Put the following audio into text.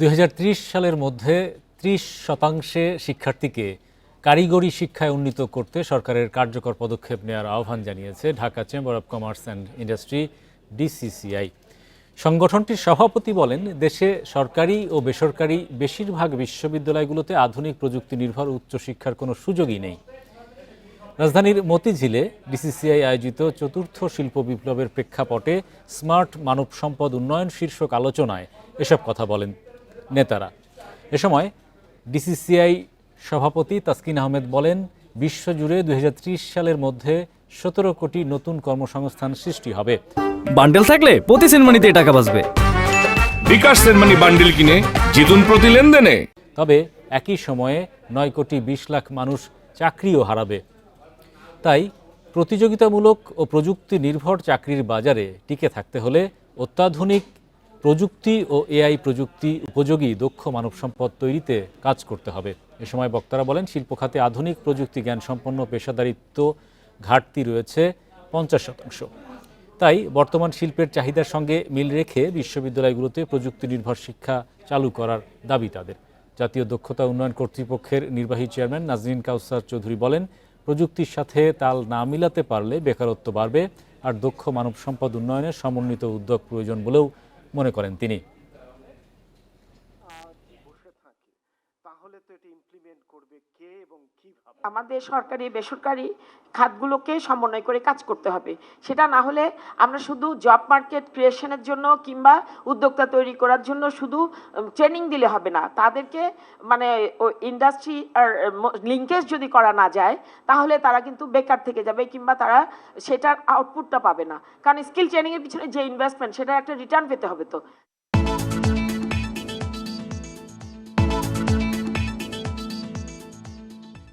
দুই হাজার ত্রিশ সালের মধ্যে ত্রিশ শতাংশে শিক্ষার্থীকে কারিগরি শিক্ষায় উন্নীত করতে সরকারের কার্যকর পদক্ষেপ নেওয়ার আহ্বান জানিয়েছে Dhaka chamber of commerce and industry, DCCI. সংগঠনটির সভাপতি বলেন, দেশে সরকারি ও বেসরকারি বেশিরভাগ বিশ্ববিদ্যালয়গুলোতে আধুনিক প্রযুক্তি নির্ভর উচ্চশিক্ষার কোনো সুযোগই নেই। রাজধানীর মতিঝিলে ডিসিসিআই আয়োজিত চতুর্থ শিল্প বিপ্লবের প্রেক্ষাপটে স্মার্ট মানব সম্পদ উন্নয়ন শীর্ষক আলোচনায় এসব কথা বলেন। নেতারা। এ সময় ডিসিসিআই সভাপতি তাসকিন আহমেদ বলেন বিশ্বজুড়ে দুই হাজার ত্রিশ সালের মধ্যে সতেরো কোটি নতুন কর্মসংস্থান সৃষ্টি হবে। বান্ডেল থাকলে প্রতি সেনমানিতে টাকা বাঁচবে। বিকাশ সেনমানি বান্ডেল কিনে জিতুন প্রতি লেনদেনে। তবে একই সময়ে নয় কোটি বিশ লাখ মানুষ চাকরিও হারাবে। তাই প্রতিযোগিতামূলক ও প্রযুক্তি নির্ভর চাকরির বাজারে টিকে থাকতে হলে অত্যাধুনিক প্রযুক্তি ও এআই প্রযুক্তি উপযোগী দক্ষ মানব সম্পদ তৈরিতে কাজ করতে হবে। এ সময় বক্তারা বলেন, শিল্প খাতে আধুনিক প্রযুক্তি জ্ঞান সম্পন্ন পেশাদারিত্ব ঘাটতি রয়েছে পঞ্চাশ শতাংশ। তাই বর্তমান শিল্পের চাহিদার সঙ্গে মিল রেখে বিশ্ববিদ্যালয়গুলোতে প্রযুক্তি নির্ভর শিক্ষা চালু করার দাবি তাদের। জাতীয় দক্ষতা উন্নয়ন কর্তৃপক্ষের নির্বাহী চেয়ারম্যান নাজরিন কাউসার চৌধুরী বলেন, প্রযুক্তির সাথে তাল না মিলাতে পারলে বেকারত্ব বাড়বে, আর দক্ষ মানব সম্পদ উন্নয়নের সমন্বিত উদ্যোগ প্রয়োজন বলেও মনে করেন তিনি বসে থাকে তাহলে তো এটা ইমপ্লিমেন্ট করবে কে এবং কীভাবে? আমাদের সরকারি বেসরকারি খাতগুলোকে সমন্বয় করে কাজ করতে হবে। সেটা না হলে আমরা শুধু জব মার্কেট ক্রিয়েশনের জন্য কিংবা উদ্যোক্তা তৈরি করার জন্য শুধু ট্রেনিং দিলে হবে না। তাদেরকে মানে ইন্ডাস্ট্রি আর লিঙ্কেজ যদি করা না যায়, তাহলে তারা কিন্তু বেকার থেকে যাবে কিংবা তারা সেটার আউটপুটটা পাবে না। কারণ স্কিল ট্রেনিংয়ের পিছনে যে ইনভেস্টমেন্ট সেটা একটা রিটার্ন পেতে হবে তো।